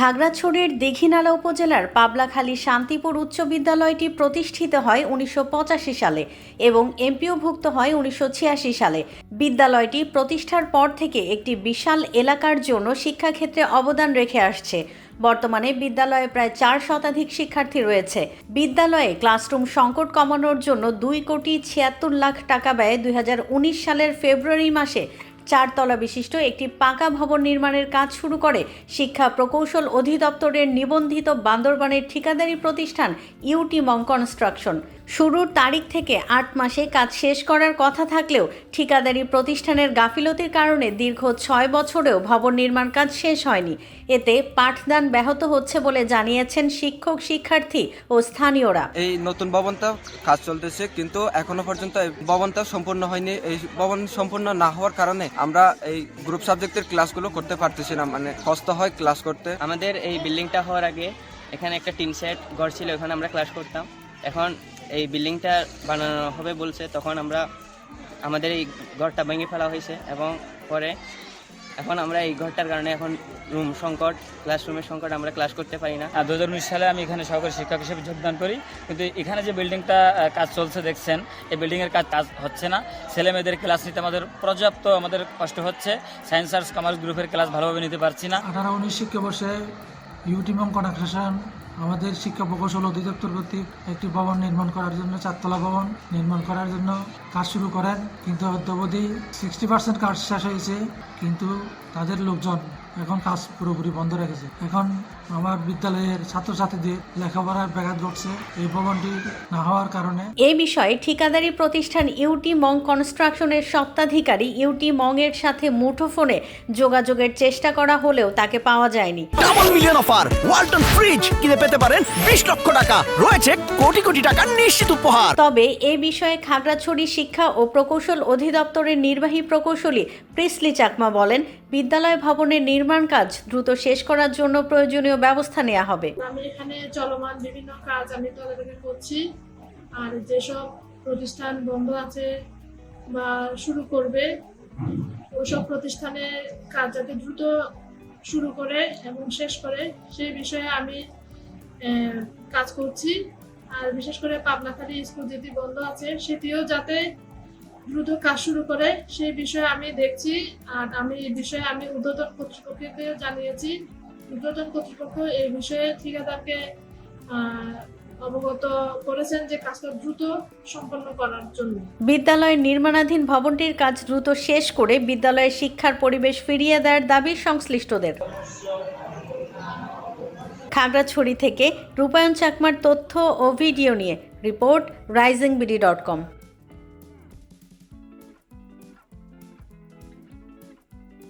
খাগড়াছড়ির দীঘিনালা উপজেলার পাবলাখালী শান্তিপুর উচ্চ বিদ্যালয়টি প্রতিষ্ঠিত হয় উনিশশো পঁচাশি সালে এবং এমপিওভুক্ত হয় উনিশশো ছিয়াশি সালে। বিদ্যালয়টি প্রতিষ্ঠার পর থেকে একটি বিশাল এলাকার জন্য শিক্ষাক্ষেত্রে অবদান রেখে আসছে। বর্তমানে বিদ্যালয়ে প্রায় চার শতাধিক শিক্ষার্থী রয়েছে। বিদ্যালয়ে ক্লাসরুম সংকট কমানোর জন্য দুই কোটি ছিয়াত্তর লাখ টাকা ব্যয়ে দুই সালের ফেব্রুয়ারি মাসে চারতলা বিশিষ্ট একটি পাকা ভবন নির্মাণের কাজ শুরু করে শিক্ষা প্রকৌশল অধিদপ্তরের নিবন্ধিত বান্দরবানের ঠিকাদারি প্রতিষ্ঠান ইউটি মং কনস্ট্রাকশন। শুরুর তারিখ থেকে আট মাসে কাজ শেষ করার কথা থাকলেও ঠিকাদারি প্রতিষ্ঠানের গাফিলতির কারণে দীর্ঘ ছয় বছরেও ভবন নির্মাণ কাজ শেষ হয়নি। এতে পাঠদান ব্যাহত হচ্ছে বলে জানিয়েছেন শিক্ষক, শিক্ষার্থী ও স্থানীয়রা। এই নতুন ভবনটা কাজ চলতেছে, কিন্তু এখনও পর্যন্ত ভবনটা সম্পূর্ণ হয়নি। এই ভবন সম্পূর্ণ না হওয়ার কারণে আমরা এই গ্রুপ সাবজেক্টের ক্লাসগুলো করতে পারতেছি না মানে কষ্ট হয় ক্লাস করতে। আমাদের এই বিল্ডিংটা হওয়ার আগে এখানে একটা টিন সেট ঘর ছিল, ওখানে আমরা ক্লাস করতাম। এখন এই বিল্ডিংটা বানানো হবে বলছে, তখন আমরা আমাদের এই ঘরটা ভেঙে ফেলা হয়েছে এবং পরে এখন আমরা এই ঘরটার কারণে এখন রুম সংকট ক্লাসরুমের সংকট আমরা ক্লাস করতে পারি না। আর দু হাজার উনিশ সালে আমি এখানে সহকারী শিক্ষক হিসেবে যোগদান করি। কিন্তু এখানে যে বিল্ডিংটা কাজ চলছে দেখছেন এই বিল্ডিংয়ের কাজ কাজ হচ্ছে না। ছেলে মেয়েদের ক্লাস নিতে আমাদের পর্যাপ্ত আমাদের কষ্ট হচ্ছে। সায়েন্স আর্টস কমার্স গ্রুপের ক্লাস ভালোভাবে নিতে পারছি না। আঠারো উনিশ শিক্ষাবর্ষে ইউটিমম কনস্ট্রাকশন আমাদের শিক্ষা প্রকৌশল অধিদপ্তর কর্তৃক একটি ভবন নির্মাণ করার জন্য চারতলা ভবন নির্মাণ করার জন্য কাজ শুরু করেন। কিন্তু অদ্যাবধি সিক্সটি পার্সেন্ট কাজ শেষ হয়েছে। কিন্তু তাদের লোকজন এখন কাজ পুরোপুরি বন্ধ রেখেছে এখন আমার বিদ্যালয়ের ছাত্রছাত্রীদের লেখাপড়ার ব্যাঘাত ঘটছে। এই ভবনটি না হওয়ার কারণে এ বিষয়ে ঠিকাদারি প্রতিষ্ঠান ইউটি মং কনস্ট্রাকশনের সত্ত্বাধিকারী ইউটি মং এর সাথে মুঠোফোনে যোগাযোগের চেষ্টা করা হলেও তাকে পাওয়া যায়নি। Double million offer Walton fridge কিনে পেতে পারেন বিশ লক্ষ টাকা। রয়েছে কোটি কোটি টাকার নিশ্চিত উপহার। তবে এ বিষয়ে খাগড়াছড়ি শিক্ষা ও প্রকৌশল অধিদপ্তরের নির্বাহী প্রকৌশলী প্রিসলি চাকমা বলেন বিদ্যালয় ভবনের নির্মাণ কাজ দ্রুত শেষ করার জন্য প্রয়োজনীয় ব্যবস্থা নেওয়া হবে। আমি এখানে চলমান বিভিন্ন কাজ আমি তদারকি করছি। আর যেসব প্রতিষ্ঠান বন্ধ আছে বা শুরু করবে ওসব প্রতিষ্ঠানের কাজ যাতে দ্রুত শুরু করে এবং শেষ করে সেই বিষয়ে আমি কাজ করছি। আর বিশেষ করে পাবনাখালী স্কুল যেটি বন্ধ আছে, সেটিও যাতে দ্রুত কাজ শুরু করে, সেই বিষয়ে আমি দেখছি। আর আমি এই বিষয়ে আমি ঊর্ধ্বতন কর্তৃপক্ষকে জানিয়েছি। ঊর্ধ্বতন কর্তৃপক্ষ এই বিষয়ে ঠিকাদারকে অবগত করেছেন যে কাজটা দ্রুত সম্পন্ন করার জন্য। বিদ্যালয়ের নির্মাণাধীন ভবনটির কাজ দ্রুত শেষ করে বিদ্যালয়ের শিক্ষার পরিবেশ ফিরিয়ে দেওয়ার দাবি সংশ্লিষ্টদের। খাগড়াছড়ি থেকে রূপায়ণ চাকমার তথ্য ও ভিডিও নিয়ে report Rising BD dot com.